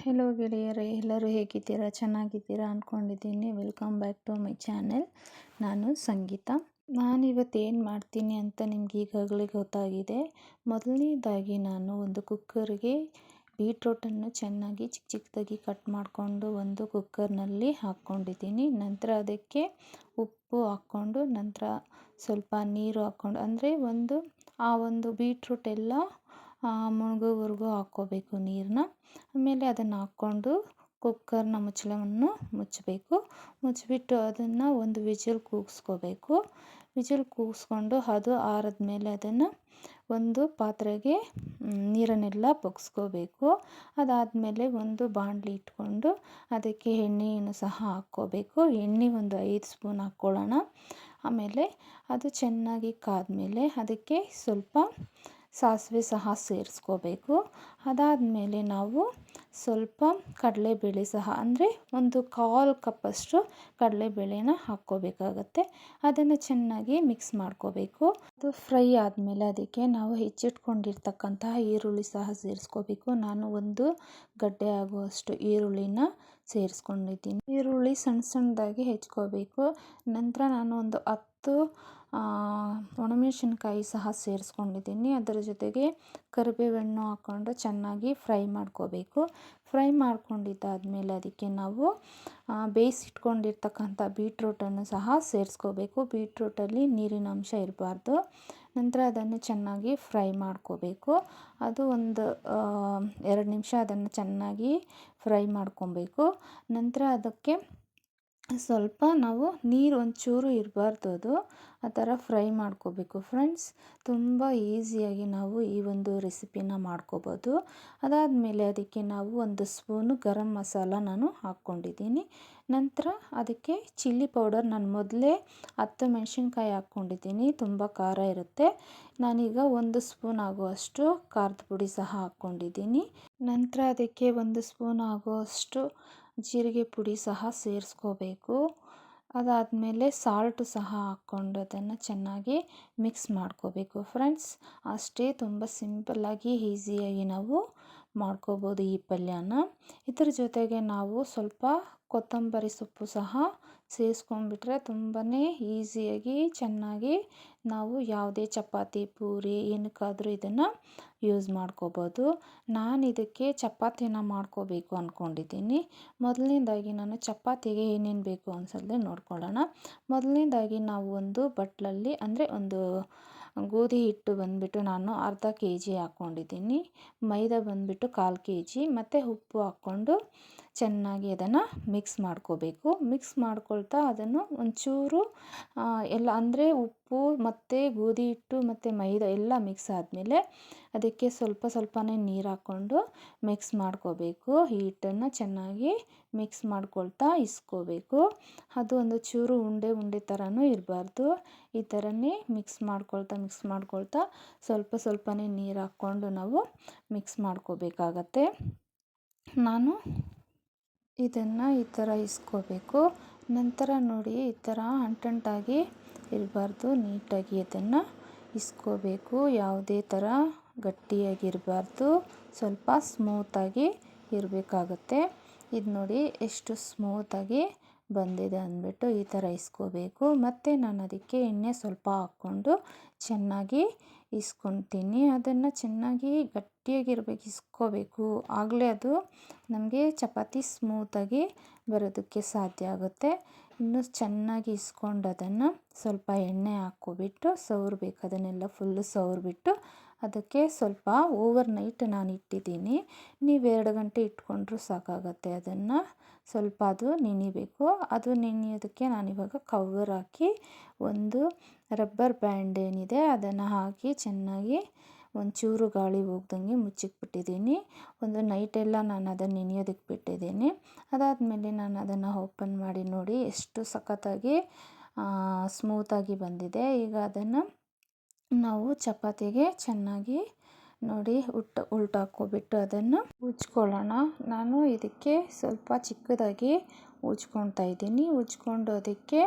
Hello ಗೆಳೆಯರೇ, ಎಲ್ಲರೂ ಹೇಗಿದ್ದೀರಾ? ಚೆನ್ನಾಗಿದ್ದೀರಾ ಅಂದ್ಕೊಂಡಿದ್ದೀನಿ welcome back to my channel ನಾನು ಸಂಗೀತ. ನಾನಿವತ್ತು ಏನು ಮಾಡ್ತೀನಿ ಅಂತ ನಿಮ್ಗೆ ಈಗಾಗಲೇ ಗೊತ್ತಾಗಿದೆ. ಮೊದಲನೇದಾಗಿ ನಾನು ಒಂದು ಕುಕ್ಕರ್ಗೆ ಬೀಟ್ರೋಟನ್ನು ಚೆನ್ನಾಗಿ ಚಿಕ್ಕ ಚಿಕ್ಕದಾಗಿ ಕಟ್ ಮಾಡಿಕೊಂಡು ಒಂದು ಕುಕ್ಕರ್ನಲ್ಲಿ ಹಾಕ್ಕೊಂಡಿದ್ದೀನಿ. ನಂತರ ಅದಕ್ಕೆ ಉಪ್ಪು ಹಾಕ್ಕೊಂಡು ನಂತರ ಸ್ವಲ್ಪ ನೀರು ಹಾಕ್ಕೊಂಡು, ಅಂದರೆ ಒಂದು ಆ ಒಂದು ಬೀಟ್ರೂಟ್ ಎಲ್ಲ ಮುಳುಗೋವರೆಗೂ ಹಾಕ್ಕೋಬೇಕು ನೀರನ್ನ ಆಮೇಲೆ ಅದನ್ನು ಹಾಕ್ಕೊಂಡು ಕುಕ್ಕರ್ನ ಮುಚ್ಚಳವನ್ನು ಮುಚ್ಚಬೇಕು. ಮುಚ್ಚಿಬಿಟ್ಟು ಅದನ್ನು ಒಂದು ವಿಜಿಲ್ ಕೂಗಿಸ್ಕೋಬೇಕು. ವಿಜಿಲ್ ಕೂಗಿಸ್ಕೊಂಡು ಅದು ಆರಿದ ಮೇಲೆ ಅದನ್ನು ಒಂದು ಪಾತ್ರೆಗೆ ನೀರನ್ನೆಲ್ಲ ಬಗ್ಸ್ಕೋಬೇಕು ಅದಾದಮೇಲೆ ಒಂದು ಬಾಣಲಿ ಇಟ್ಕೊಂಡು ಅದಕ್ಕೆ ಎಣ್ಣೆಯನ್ನು ಸಹ ಹಾಕ್ಕೋಬೇಕು. ಎಣ್ಣೆ ಒಂದು ಐದು ಸ್ಪೂನ್ ಹಾಕ್ಕೊಳ್ಳೋಣ. ಆಮೇಲೆ ಅದು ಚೆನ್ನಾಗಿ ಕಾದ ಮೇಲೆ ಅದಕ್ಕೆ ಸ್ವಲ್ಪ ಸಾಸಿವೆ ಸಹ ಸೇರಿಸ್ಕೋಬೇಕು. ಅದಾದಮೇಲೆ ನಾವು ಸ್ವಲ್ಪ ಕಡಲೆಬೇಳೆ ಸಹ, ಅಂದರೆ ಒಂದು ಕಾಲು ಕಪ್ಪಷ್ಟು ಕಡಲೆಬೇಳೆನ ಹಾಕ್ಕೋಬೇಕಾಗತ್ತೆ. ಅದನ್ನು ಚೆನ್ನಾಗಿ ಮಿಕ್ಸ್ ಮಾಡ್ಕೋಬೇಕು. ಅದು ಫ್ರೈ ಆದಮೇಲೆ ಅದಕ್ಕೆ ನಾವು ಹೆಚ್ಚಿಟ್ಕೊಂಡಿರ್ತಕ್ಕಂತಹ ಈರುಳ್ಳಿ ಸಹ ಸೇರಿಸ್ಕೋಬೇಕು. ನಾನು ಒಂದು ಗಡ್ಡೆ ಆಗುವಷ್ಟು ಈರುಳ್ಳಿನ ಸೇರಿಸ್ಕೊಂಡಿದ್ದೀನಿ. ಈರುಳ್ಳಿ ಸಣ್ಣ ಸಣ್ಣದಾಗಿ ಹೆಚ್ಕೋಬೇಕು. ನಂತರ ನಾನು ಒಂದು ಹತ್ತು ಒಣಮೆಣಸಿನ್ಕಾಯಿ ಸಹ ಸೇರಿಸ್ಕೊಂಡಿದ್ದೀನಿ. ಅದರ ಜೊತೆಗೆ ಕರಿಬೇವನ್ನು ಹಾಕ್ಕೊಂಡು ಚೆನ್ನಾಗಿ ಫ್ರೈ ಮಾಡ್ಕೋಬೇಕು. ಫ್ರೈ ಮಾಡ್ಕೊಂಡಿದ್ದಾದ್ಮೇಲೆ ಅದಕ್ಕೆ ನಾವು ಬೇಯಿಸಿಟ್ಕೊಂಡಿರ್ತಕ್ಕಂಥ ಬೀಟ್ರೂಟನ್ನು ಸಹ ಸೇರಿಸ್ಕೋಬೇಕು. ಬೀಟ್ರೂಟಲ್ಲಿ ನೀರಿನ ಅಂಶ ಇರಬಾರ್ದು. ನಂತರ ಅದನ್ನು ಚೆನ್ನಾಗಿ ಫ್ರೈ ಮಾಡ್ಕೋಬೇಕು. ಅದು ಒಂದು ಎರಡು ನಿಮಿಷ ಅದನ್ನು ಚೆನ್ನಾಗಿ ಫ್ರೈ ಮಾಡ್ಕೊಬೇಕು. ನಂತರ ಅದಕ್ಕೆ ಸ್ವಲ್ಪ ನಾವು ನೀರು ಒಂಚೂರು ಇರಬಾರ್ದು ಅದು. ಆ ಥರ ಫ್ರೈ ಮಾಡ್ಕೋಬೇಕು. ಫ್ರೆಂಡ್ಸ್, ತುಂಬ ಈಸಿಯಾಗಿ ನಾವು ಈ ಒಂದು ರೆಸಿಪಿನ ಮಾಡ್ಕೋಬೋದು. ಅದಾದಮೇಲೆ ಅದಕ್ಕೆ ನಾವು ಒಂದು ಸ್ಪೂನು ಗರಂ ಮಸಾಲ ನಾನು ಹಾಕ್ಕೊಂಡಿದ್ದೀನಿ. ನಂತರ ಅದಕ್ಕೆ ಚಿಲ್ಲಿ ಪೌಡರ್ ನಾನು ಮೊದಲೇ ಹತ್ತು ಮೆಣಸಿನ್ಕಾಯಿ ಹಾಕ್ಕೊಂಡಿದ್ದೀನಿ. ತುಂಬ ಖಾರ ಇರುತ್ತೆ. ನಾನೀಗ ಒಂದು ಸ್ಪೂನ್ ಆಗುವಷ್ಟು ಖಾರದ ಪುಡಿ ಸಹ ಹಾಕ್ಕೊಂಡಿದ್ದೀನಿ. ನಂತರ ಅದಕ್ಕೆ ಒಂದು ಸ್ಪೂನ್ ಆಗುವಷ್ಟು ಜೀರಿಗೆ ಪುಡಿ ಸಹ ಸೇರಿಸ್ಕೋಬೇಕು. ಅದಾದಮೇಲೆ ಸಾಲ್ಟು ಸಹ ಹಾಕ್ಕೊಂಡು ಅದನ್ನು ಚೆನ್ನಾಗಿ ಮಿಕ್ಸ್ ಮಾಡ್ಕೋಬೇಕು. ಫ್ರೆಂಡ್ಸ್ ಅಷ್ಟೇ ತುಂಬ ಸಿಂಪಲ್ಲಾಗಿ ಈಸಿಯಾಗಿ ನಾವು ಮಾಡ್ಕೋಬೋದು ಈ ಪಲ್ಯನ. ಇದರ ಜೊತೆಗೆ ನಾವು ಸ್ವಲ್ಪ ಕೊತ್ತಂಬರಿ ಸೊಪ್ಪು ಸಹ ಸೇರಿಸ್ಕೊಂಡ್ಬಿಟ್ರೆ ತುಂಬಾ ಈಸಿಯಾಗಿ ಚೆನ್ನಾಗಿ ನಾವು ಯಾವುದೇ ಚಪಾತಿ, ಪೂರಿ, ಏನಕ್ಕಾದರೂ ಇದನ್ನು ಯೂಸ್ ಮಾಡ್ಕೋಬೋದು. ನಾನು ಇದಕ್ಕೆ ಚಪಾತಿನ ಮಾಡ್ಕೋಬೇಕು ಅಂದ್ಕೊಂಡಿದ್ದೀನಿ ಮೊದಲನೇದಾಗಿ ನಾನು ಚಪಾತಿಗೆ ಏನೇನು ಬೇಕು ಅನ್ಸಲ್ಲೇ ನೋಡ್ಕೊಳ್ಳೋಣ. ಮೊದಲನೇದಾಗಿ ನಾವು ಒಂದು ಬಟ್ಲಲ್ಲಿ, ಅಂದರೆ ಒಂದು ಗೋಧಿ ಹಿಟ್ಟು ಬಂದುಬಿಟ್ಟು ನಾನು ಅರ್ಧ ಕೆ ಜಿ ಹಾಕ್ಕೊಂಡಿದ್ದೀನಿ. ಮೈದಾ ಬಂದುಬಿಟ್ಟು ಕಾಲು ಕೆ ಜಿ. ಮತ್ತು ಉಪ್ಪು ಹಾಕ್ಕೊಂಡು ಚೆನ್ನಾಗಿ ಅದನ್ನು ಮಿಕ್ಸ್ ಮಾಡ್ಕೋಬೇಕು. ಮಿಕ್ಸ್ ಮಾಡ್ಕೊಳ್ತಾ ಅದನ್ನು ಒಂಚೂರು ಎಲ್ಲ ಅಂದರೆ ಉಪ್ಪು ಮತ್ತು ಗೋಧಿ ಹಿಟ್ಟು ಮತ್ತು ಮೈದಾ ಎಲ್ಲ ಮಿಕ್ಸ್ ಆದಮೇಲೆ ಅದಕ್ಕೆ ಸ್ವಲ್ಪ ಸ್ವಲ್ಪನೇ ನೀರು ಹಾಕ್ಕೊಂಡು ಮಿಕ್ಸ್ ಮಾಡ್ಕೋಬೇಕು. ಈ ಹಿಟ್ಟನ್ನು ಚೆನ್ನಾಗಿ ಮಿಕ್ಸ್ ಮಾಡ್ಕೊಳ್ತಾ ಇಸ್ಕೋಬೇಕು. ಅದು ಒಂದು ಚೂರು ಉಂಡೆ ಉಂಡೆ ಥರನೂ ಇರಬಾರ್ದು. ಈ ಥರನೇ ಮಿಕ್ಸ್ ಮಾಡ್ಕೊಳ್ತಾ ಮಿಕ್ಸ್ ಮಾಡ್ಕೊಳ್ತಾ ಸ್ವಲ್ಪ ಸ್ವಲ್ಪನೇ ನೀರು ಹಾಕ್ಕೊಂಡು ನಾವು ಮಿಕ್ಸ್ ಮಾಡ್ಕೋಬೇಕಾಗತ್ತೆ. ನಾನು ಇದನ್ನು ಈ ಥರ ಇಸ್ಕೋಬೇಕು. ನಂತರ ನೋಡಿ ಈ ಥರ ಅಂಟಂಟಾಗಿ ಇರಬಾರ್ದು. ನೀಟಾಗಿ ಇದನ್ನು ಇಸ್ಕೋಬೇಕು. ಯಾವುದೇ ಥರ ಗಟ್ಟಿಯಾಗಿರಬಾರ್ದು. ಸ್ವಲ್ಪ ಸ್ಮೂತಾಗಿ ಇರಬೇಕಾಗತ್ತೆ. ಇದು ನೋಡಿ ಎಷ್ಟು ಸ್ಮೂತಾಗಿ ಬಂದಿದೆ ಅಂದ್ಬಿಟ್ಟು ಈ ಥರ ಇಸ್ಕೋಬೇಕು. ಮತ್ತು ನಾನು ಅದಕ್ಕೆ ಎಣ್ಣೆ ಸ್ವಲ್ಪ ಹಾಕ್ಕೊಂಡು ಚೆನ್ನಾಗಿ ಇಸ್ಕೊತೀನಿ. ಅದನ್ನು ಚೆನ್ನಾಗಿ ಗಟ್ಟಿಯಾಗಿರ್ಬೇಕು, ಇಸ್ಕೋಬೇಕು. ಆಗಲೇ ಅದು ನಮಗೆ ಚಪಾತಿ ಸ್ಮೂತಾಗಿ ಬರೋದಕ್ಕೆ ಸಾಧ್ಯ ಆಗುತ್ತೆ. ಇನ್ನು ಚೆನ್ನಾಗಿ ಇಸ್ಕೊಂಡು ಅದನ್ನು ಸ್ವಲ್ಪ ಎಣ್ಣೆ ಹಾಕ್ಕೊಬಿಟ್ಟು ಸವರ್ಬೇಕು. ಅದನ್ನೆಲ್ಲ ಫುಲ್ಲು ಸವರ್ಬಿಟ್ಟು ಅದಕ್ಕೆ ಸ್ವಲ್ಪ ಓವರ್ ನೈಟ್ ನಾನು ಇಟ್ಟಿದ್ದೀನಿ ನೀವು ಎರಡು ಗಂಟೆ ಇಟ್ಕೊಂಡ್ರೂ ಸಾಕಾಗತ್ತೆ ಅದನ್ನು. ಸ್ವಲ್ಪ ಅದು ನೆನಿಬೇಕು. ಅದು ನೆನೆಯೋದಕ್ಕೆ ನಾನಿವಾಗ ಕವರ್ ಹಾಕಿ ಒಂದು ರಬ್ಬರ್ ಬ್ಯಾಂಡ್ ಏನಿದೆ ಅದನ್ನು ಹಾಕಿ ಚೆನ್ನಾಗಿ ಒಂಚೂರು ಗಾಳಿ ಹೋಗ್ದಂಗೆ ಮುಚ್ಚಿಕ್ಬಿಟ್ಟಿದ್ದೀನಿ. ಒಂದು ನೈಟೆಲ್ಲ ನಾನು ಅದನ್ನು ನೆನೆಯೋದಕ್ಕೆ ಬಿಟ್ಟಿದ್ದೀನಿ. ಅದಾದಮೇಲೆ ನಾನು ಅದನ್ನು ಓಪನ್ ಮಾಡಿ ನೋಡಿ ಎಷ್ಟು ಸಖತ್ತಾಗಿ ಸ್ಮೂತಾಗಿ ಬಂದಿದೆ. ಈಗ ಅದನ್ನು ನಾವು ಚಪಾತಿಗೆ ಚೆನ್ನಾಗಿ ನೋಡಿ ಉಟ್ ಉಲ್ಟಾಕ್ಕೊಬಿಟ್ಟು ಅದನ್ನು ಉಜ್ಕೊಳ್ಳೋಣ. ನಾನು ಇದಕ್ಕೆ ಸ್ವಲ್ಪ ಚಿಕ್ಕದಾಗಿ ಉಜ್ಕೊಳ್ತಾ ಇದ್ದೀನಿ. ಉಜ್ಕೊಂಡು ಅದಕ್ಕೆ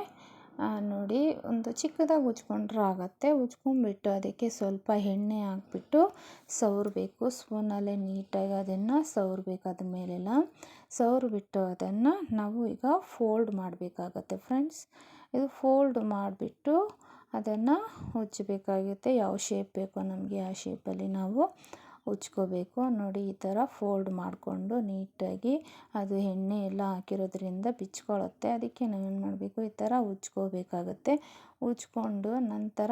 ನೋಡಿ, ಒಂದು ಚಿಕ್ಕದಾಗಿ ಉಜ್ಕೊಂಡ್ರೆ ಆಗುತ್ತೆ. ಉಜ್ಕೊಂಡ್ಬಿಟ್ಟು ಅದಕ್ಕೆ ಸ್ವಲ್ಪ ಎಣ್ಣೆ ಹಾಕ್ಬಿಟ್ಟು ಸವರಬೇಕು. ಸ್ಪೂನಲ್ಲೇ ನೀಟಾಗಿ ಅದನ್ನು ಸವರಬೇಕು ಅದ್ರ ಮೇಲೆಲ್ಲ ಸವರಿಬಿಟ್ಟು ಅದನ್ನು ನಾವು ಈಗ ಫೋಲ್ಡ್ ಮಾಡಬೇಕಾಗತ್ತೆ, ಫ್ರೆಂಡ್ಸ್. ಇದು ಫೋಲ್ಡ್ ಮಾಡಿಬಿಟ್ಟು ಅದನ್ನು ಉಜ್ಜಬೇಕಾಗುತ್ತೆ ಯಾವ ಶೇಪ್ ಬೇಕೋ ನಮಗೆ ಆ ಶೇಪಲ್ಲಿ ನಾವು ಉಜ್ಕೋಬೇಕು. ನೋಡಿ, ಈ ಥರ ಫೋಲ್ಡ್ ಮಾಡಿಕೊಂಡು ನೀಟಾಗಿ ಅದು ಎಣ್ಣೆ ಎಲ್ಲ ಹಾಕಿರೋದ್ರಿಂದ ಬಿಚ್ಕೊಳ್ಳುತ್ತೆ ಅದಕ್ಕೆ ನಾವೇನು ಮಾಡಬೇಕು? ಈ ಥರ ಉಜ್ಕೋಬೇಕಾಗುತ್ತೆ. ಉಜ್ಕೊಂಡು ನಂತರ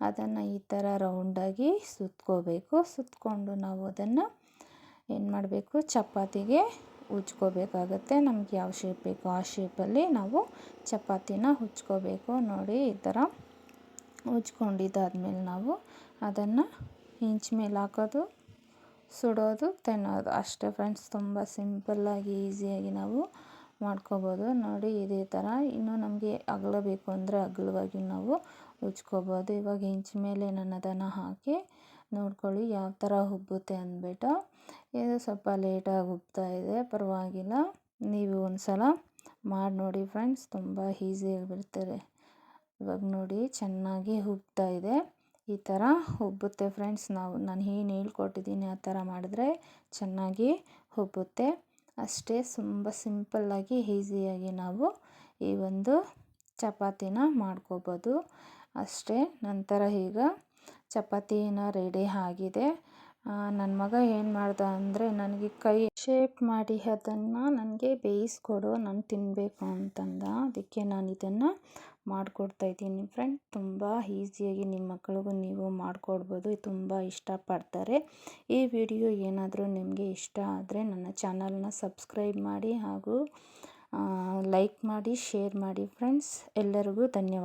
ಅದನ್ನು ಈ ಥರ ರೌಂಡಾಗಿ ಸುತ್ಕೋಬೇಕು. ಸುತ್ಕೊಂಡು ನಾವು ಅದನ್ನು ಏನು ಮಾಡಬೇಕು? ಚಪಾತಿಗೆ ಉಜ್ಕೋಬೇಕಾಗತ್ತೆ. ನಮ್ಗೆ ಯಾವ ಶೇಪ್ ಬೇಕೋ ಆ ಶೇಪಲ್ಲಿ ನಾವು ಚಪಾತಿನ ಉಜ್ಕೋಬೇಕು. ನೋಡಿ, ಈ ಥರ ಉಜ್ಕೊಂಡಿದ್ದಾದ್ಮೇಲೆ ನಾವು ಅದನ್ನು ಇಂಚ್ ಮೇಲೆ ಹಾಕೋದು, ಸುಡೋದು, ತಿನ್ನೋದು. ಅಷ್ಟೇ ಫ್ರೆಂಡ್ಸ್ ತುಂಬ ಸಿಂಪಲ್ಲಾಗಿ ಈಸಿಯಾಗಿ ನಾವು ಮಾಡ್ಕೋಬೋದು. ನೋಡಿ, ಇದೇ ಥರ ಇನ್ನೂ ನಮಗೆ ಅಗಲ ಬೇಕು ಅಂದರೆ ಅಗಲವಾಗಿ ನಾವು ಉಜ್ಕೋಬೋದು. ಇವಾಗ ಇಂಚ್ ಮೇಲೆ ನಾನು ಅದನ್ನು ಹಾಕಿ ನೋಡ್ಕೊಳ್ಳಿ ಯಾವ ಥರ ಉಬ್ಬುತ್ತೆ ಅಂದ್ಬಿಟ್ಟು. ಇದು ಸ್ವಲ್ಪ ಲೇಟಾಗಿ ಉಬ್ತಾ ಇದೆ, ಪರವಾಗಿಲ್ಲ. ನೀವು ಒಂದು ಸಲ ಮಾಡಿ ನೋಡಿ ಫ್ರೆಂಡ್ಸ್ ತುಂಬ ಈಸಿಯಾಗಿ ಬರ್ತಾರೆ ಇವಾಗ ನೋಡಿ ಚೆನ್ನಾಗಿ ಉಬ್ತಾ ಇದೆ. ಈ ಥರ ಉಬ್ಬುತ್ತೆ ಫ್ರೆಂಡ್ಸ್ ನಾವು, ನಾನು ಏನು ಹೇಳ್ಕೊಟ್ಟಿದ್ದೀನಿ ಆ ಥರ ಮಾಡಿದ್ರೆ ಚೆನ್ನಾಗಿ ಉಬ್ಬುತ್ತೆ. ಅಷ್ಟೇ ತುಂಬ ಸಿಂಪಲ್ಲಾಗಿ ಈಸಿಯಾಗಿ ನಾವು ಈ ಒಂದು ಚಪಾತಿನ ಮಾಡ್ಕೋಬೋದು. ಅಷ್ಟೇ ನಂತರ ಈಗ ಚಪಾತಿನ ರೆಡಿ ಆಗಿದೆ. ನನ್ನ ಮಗ ಏನು ಮಾಡ್ದ ಅಂದರೆ ನನಗೆ ಕೈ ಶೇಪ್ ಮಾಡಿ ಅದನ್ನು ನನಗೆ ಬೇಯಿಸ್ಕೊಡು, ನಾನು ತಿನ್ನಬೇಕು ಅಂತಂದ. ಅದಕ್ಕೆ ನಾನು ಇದನ್ನು ಮಾಡಿಕೊಡ್ತಾ ಇದ್ದೀನಿ ಫ್ರೆಂಡ್ ತುಂಬ ಈಸಿಯಾಗಿ ನಿಮ್ಮ ಮಕ್ಕಳಿಗೂ ನೀವು ಮಾಡಿಕೊಡ್ಬೋದು. ತುಂಬ ಇಷ್ಟಪಡ್ತಾರೆ. ಈ ವಿಡಿಯೋ ಏನಾದರೂ ನಿಮಗೆ ಇಷ್ಟ ಆದರೆ ನನ್ನ ಚಾನಲ್ನ ಸಬ್ಸ್ಕ್ರೈಬ್ ಮಾಡಿ ಹಾಗೂ ಲೈಕ್ ಮಾಡಿ ಶೇರ್ ಮಾಡಿ ಫ್ರೆಂಡ್ಸ್ ಎಲ್ಲರಿಗೂ ಧನ್ಯವಾದ.